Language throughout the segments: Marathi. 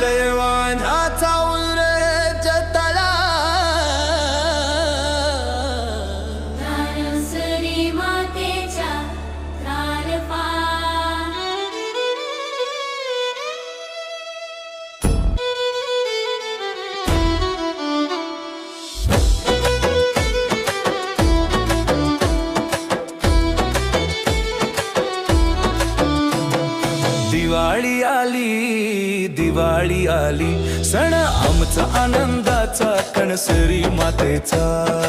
They दिवाळी आली दिवाळी आली. सण आमचा आनंदाचा कणसरी मातेचा.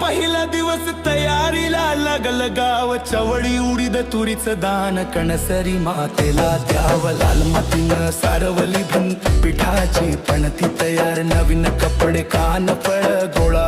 पहिला दिवस तयारीला लागल गाव चवळी उडीद तुरीचं दान कणसरी मातेला द्याव लाल मातीनं सारवली भिंत पिठाची पणती तयार नवीन कपडे कान फळ गोळा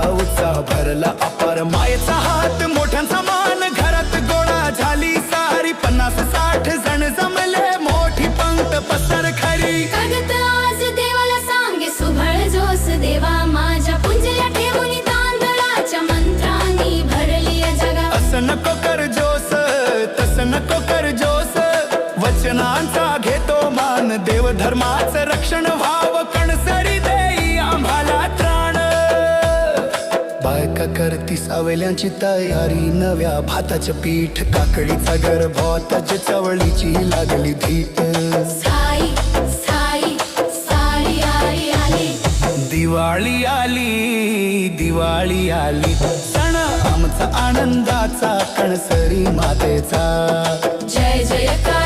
धर्माचं रक्षण व्हावं कणसरी देई आम्हाला त्राण. बायका करती सावेल्यांची तयारी नव्या भाताचं पीठ काकडीचा गर्भाताची चवळीची लागली धीट. साई साई सारी आली आली. दिवाळी आली दिवाळी आली. सण आमचा आनंदाचा कणसरी मातेचा. जय जयकारा.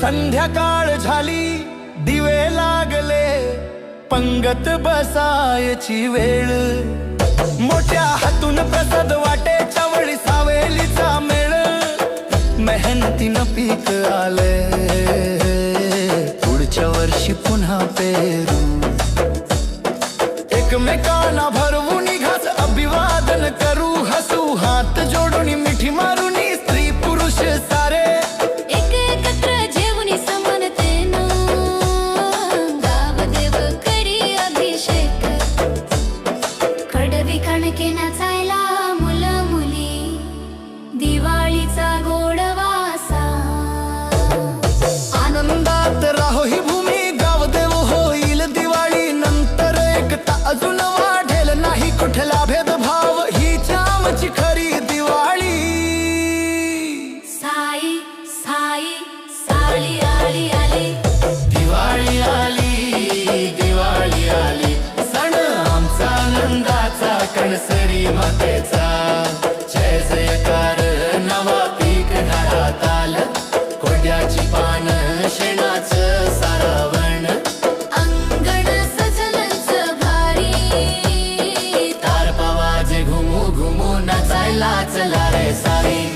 संध्याकाळ झाली दिवे लागले पंगत बसायची वेळ. मोठ्या हातून प्रसाद वाटे चवळी सावेलीचा मेळ. मेहनतीनं पीक आले पुढच्या वर्षी पुन्हा पेरू. एकमेकांना भरवून घास कणसरी मातेचा. जय जयकार नवा पीक घरात आलं. कोड्याची पान शेणाचं सारवण. अंगण सजलंच भारी. तार पावाजे घुमू घुमू नाचायला चला रे सारी.